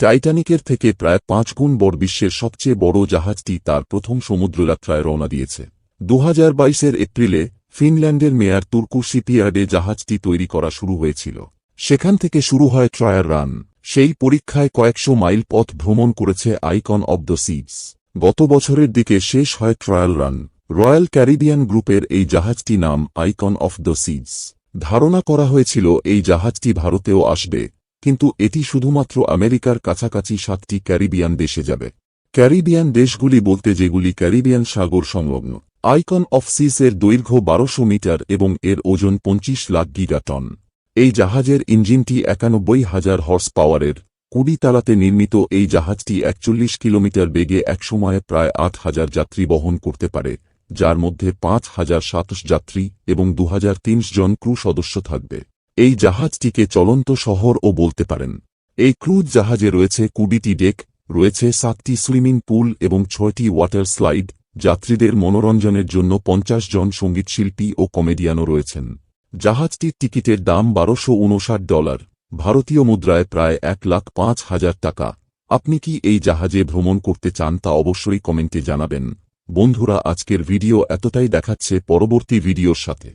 টাইটানিকের থেকে প্রায় পাঁচ গুণ বড় বিশ্বের সবচেয়ে বড় জাহাজটি তার প্রথম সমুদ্রযাত্রায় রওনা দিয়েছে। দু হাজার এপ্রিলে ফিনল্যান্ডের মেয়ার তুর্কু শিপইয়ার্ডে জাহাজটি তৈরি করা শুরু হয়েছিল। সেখান থেকে শুরু হয় ট্রায়ার রান। সেই পরীক্ষায় কয়েকশো মাইল পথ ভ্রমণ করেছে আইকন অব দ্য সিডস। গত বছরের দিকে শেষ হয় ট্রায়াল রান। রয়্যাল ক্যারিবিয়ান গ্রুপের এই জাহাজটি নাম আইকন অফ দ্য সিডস। ধারণা করা হয়েছিল এই জাহাজটি ভারতেও আসবে। কিন্তু এটি শুধুমাত্র আমেরিকার কাছাকাছি সাতটি ক্যারিবিয়ান দেশে যাবে। ক্যারিবিয়ান দেশগুলি বলতে যেগুলি ক্যারিবিয়ান সাগর সংলগ্ন। আইকন অফ সিস এর দৈর্ঘ্য বারোশো মিটার এবং এর ওজন পঁচিশ লাখ গিগাটন। এই জাহাজের ইঞ্জিনটি একানব্বই হাজার হর্স পাওয়ারের কুড়ি তালাতে নির্মিত। এই জাহাজটি একচল্লিশ কিলোমিটার বেগে একসময়ে প্রায় আট হাজার যাত্রী বহন করতে পারে, যার মধ্যে পাঁচ হাজার সাতাশ যাত্রী এবং দু হাজার তিনশ জন ক্রু সদস্য থাকবে। এই জাহাজটিকে চলন্ত শহরও বলতে পারেন। এই ক্রুজ জাহাজে রয়েছে কুড়িটি ডেক, রয়েছে সাতটি সুইমিং পুল এবং ছয়টি ওয়াটার স্লাইড, যাত্রীদের মনোরঞ্জনের জন্য পঞ্চাশ জন সঙ্গীতশিল্পী ও কমেডিয়ানও রয়েছেন। জাহাজটির টিকিটের দাম বারোশো উনষাট ডলার, ভারতীয় মুদ্রায় প্রায় এক লাখ পাঁচ হাজার টাকা। আপনি কি এই জাহাজে ভ্রমণ করতে চান তা অবশ্যই কমেন্টে জানাবেন। বন্ধুরা, আজকের ভিডিও এতটাই দেখাচ্ছে পরবর্তী ভিডিওর সাথে।